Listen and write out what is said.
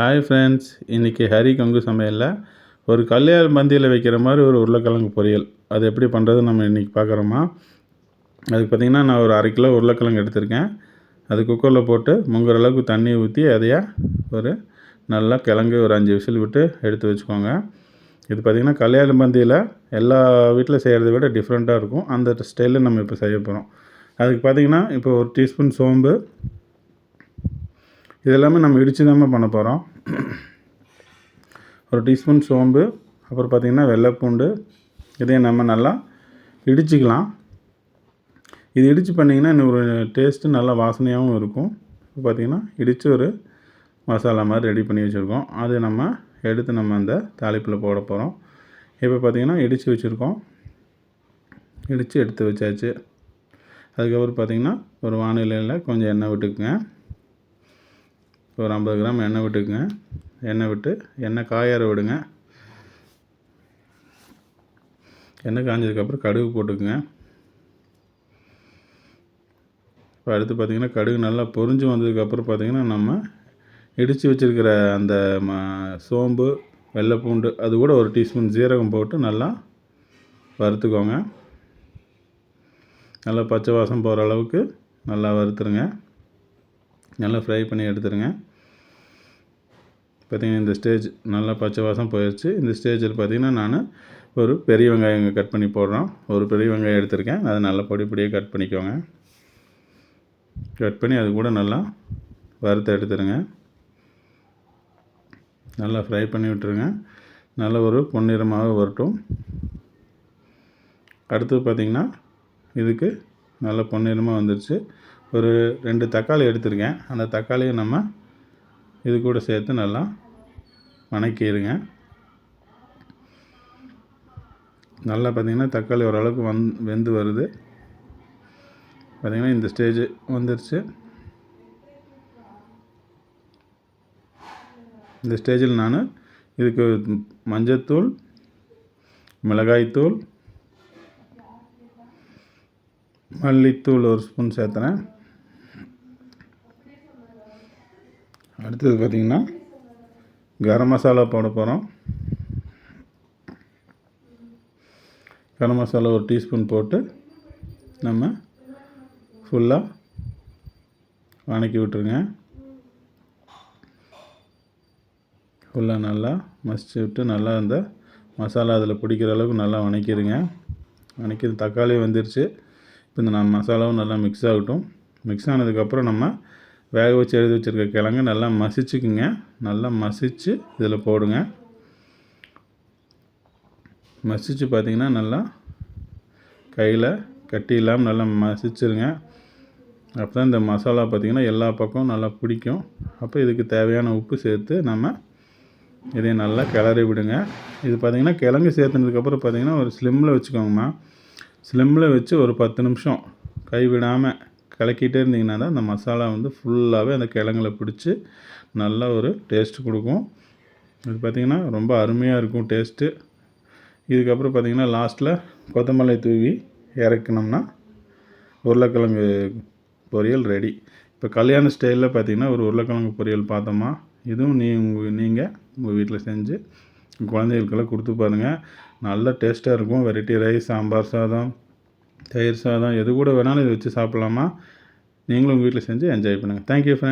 Hi friends இன்றைக்கி ஹரி கங்கு சமையலில் ஒரு கல்யாண பந்தியில் வைக்கிற மாதிரி ஒரு உருளைக்கிழங்கு பொரியல். அது எப்படி பண்ணுறது நம்ம இன்றைக்கி பார்க்குறோமா? அதுக்கு பார்த்திங்கன்னா நான் ஒரு அரை கிலோ உருளைக்கிழங்கு எடுத்திருக்கேன். அது குக்கரில் போட்டு முங்குற அளவுக்கு தண்ணி ஊற்றி அதையே ஒரு நல்லா கிழங்கு ஒரு அஞ்சு விசில் விட்டு எடுத்து வச்சுக்கோங்க. இது பார்த்திங்கன்னா கல்யாண பந்தியில் எல்லா வீட்டில் செய்கிறத விட டிஃப்ரெண்ட்டாக இருக்கும். அந்த ஸ்டைலில் நம்ம இப்போ செய்ய போகிறோம் அதுக்கு பார்த்திங்கன்னா இப்போ ஒரு டீஸ்பூன் சோம்பு இது எல்லாமே நம்ம இடித்து தான் பண்ண போகிறோம் ஒரு டீஸ்பூன் சோம்பு அப்புறம் பார்த்திங்கன்னா வெள்ளைப்பூண்டு இதையும் நம்ம நல்லா இடிச்சுக்கலாம். இது இடித்து பண்ணிங்கன்னா இன்னும் ஒரு டேஸ்ட்டு நல்லா வாசனையாகவும் இருக்கும். இப்போ பார்த்திங்கன்னா இடித்து ஒரு மசாலா மாதிரி ரெடி பண்ணி வச்சுருக்கோம். அது நம்ம எடுத்து நம்ம அந்த தாளிப்பில் போட போகிறோம் இப்போ பார்த்திங்கன்னா இடித்து வச்சுருக்கோம். இடித்து எடுத்து வச்சாச்சு. அதுக்கப்புறம் பார்த்திங்கன்னா ஒரு வானிலையில் கொஞ்சம் எண்ணெய் விட்டுக்குங்க. ஒரு ஐம்பது கிராம் எண்ணெய் விட்டுக்குங்க. எண்ணெய் விட்டு எண்ணெய் காயார விடுங்க. எண்ணெய் காஞ்சதுக்கப்புறம் கடுகு போட்டுக்குங்க. இப்போ அடுத்து பார்த்திங்கன்னா கடுகு நல்லா பொறிஞ்சு வந்ததுக்கப்புறம் பார்த்திங்கன்னா நம்ம இடித்து வச்சுருக்கிற அந்த ம சோம்பு வெள்ளைப்பூண்டு அது கூட ஒரு டீஸ்பூன் ஜீரகம் போட்டு நல்லா வறுத்துக்கோங்க. நல்லா பச்சை வாசம் போகிற அளவுக்கு நல்லா வறுத்துருங்க. நல்லா ஃப்ரை பண்ணி எடுத்துருங்க. பார்த்திங்கன்னா இந்த ஸ்டேஜ் நல்லா பச்சை வாசம் போயிடுச்சு இந்த ஸ்டேஜில் பார்த்திங்கன்னா நான் ஒரு பெரிய வெங்காயம் கட் பண்ணி போடுறோம். ஒரு பெரிய வெங்காயம் எடுத்திருக்கேன். அதை நல்லா பொடி பொடியாக கட் பண்ணிக்கோங்க. கட் பண்ணி அது கூட நல்லா வறுத்து எடுத்துருங்க. நல்லா ஃப்ரை பண்ணி விட்டுருங்க. நல்ல ஒரு பொன்னிறமாக வரட்டும். அடுத்து பார்த்திங்கன்னா இதுக்கு நல்ல பொன்னிறமாக வந்துடுச்சு ஒரு ரெண்டு தக்காளி எடுத்திருக்கேன். அந்த தக்காளியை நம்ம இது கூட சேர்த்து நல்லா வணக்கிடுங்க நல்லா பார்த்திங்கன்னா தக்காளி ஓரளவுக்கு வந் வெந்து வருது. பார்த்திங்கன்னா இந்த ஸ்டேஜ் வந்துருச்சு. இந்த ஸ்டேஜில் நான் இதுக்கு மஞ்சத்தூள் மிளகாய்த்தூள் மல்லித்தூள் ஒரு ஸ்பூன் சேர்த்துறேன். அடுத்தது பார்த்திங்கன்னா கரம் மசாலா போட போகிறோம். கரம் மசாலா ஒரு டீஸ்பூன் போட்டு நம்ம ஃபுல்லாக வணக்கி விட்டுருங்க. ஃபுல்லாக நல்லா மசிச்சு விட்டு நல்லா அந்த மசாலா அதில் பிடிக்கிற அளவுக்கு நல்லா வணக்கிடுங்க. வணக்கி தக்காளி வந்துருச்சு. இப்போ இந்த நம்ம மசாலாவும் நல்லா மிக்ஸ் ஆகட்டும். மிக்ஸ் ஆனதுக்கப்புறம் நம்ம வேக வச்சு எழுதி வச்சுருக்க கிழங்கு நல்லா மசிச்சுக்குங்க. நல்லா மசித்து இதில் போடுங்க. மசித்து பார்த்திங்கன்னா நல்லா கையில் கட்டி இல்லாமல் நல்லா மசிச்சுருங்க. அப்போ தான் இந்த மசாலா பார்த்திங்கன்னா எல்லா பக்கமும் நல்லா பிடிக்கும். அப்போ இதுக்கு தேவையான உப்பு சேர்த்து நம்ம இதையும் நல்லா கிளறி விடுங்க. இது பார்த்திங்கன்னா கிழங்கு சேர்த்துனதுக்கப்புறம் பார்த்திங்கன்னா ஒரு ஸ்லிம்மில் வச்சுக்கோங்கம்மா. ஸ்லிம்மில் வச்சு ஒரு பத்து நிமிஷம் கை விடாமல் கலக்கிட்டே இருந்தீங்கன்னா தான் அந்த மசாலா வந்து ஃபுல்லாகவே அந்த கிழங்குல பிடிச்சி நல்ல ஒரு டேஸ்ட் கொடுக்கும். இது பார்த்திங்கன்னா ரொம்ப அருமையாக இருக்கும் டேஸ்ட்டு இதுக்கப்புறம் பார்த்திங்கன்னா லாஸ்ட்டில் கொத்தமல்லி தூவி இறக்கணும்னா உருளைக்கிழங்கு பொரியல் ரெடி இப்போ கல்யாண ஸ்டைலில் பார்த்திங்கன்னா ஒரு உருளைக்கிழங்கு பொரியல் பார்த்தோமா? இதுவும் நீ உங்கள் நீங்கள் உங்கள் வீட்டில் செஞ்சு குழந்தைகளுக்கெல்லாம் கொடுத்து பாருங்கள் நல்ல டேஸ்ட்டாக இருக்கும். வெரைட்டி ரைஸ் சாம்பார் சாதம். தயிர் சாதம் எது கூட வேணாலும் இதை வச்சு சாப்பிட்லாமா? நீங்களும் உங்கள் வீட்டில் செஞ்சு என்ஜாய் பண்ணுங்கள் தேங்க்யூ ஃப்ரெண்ட்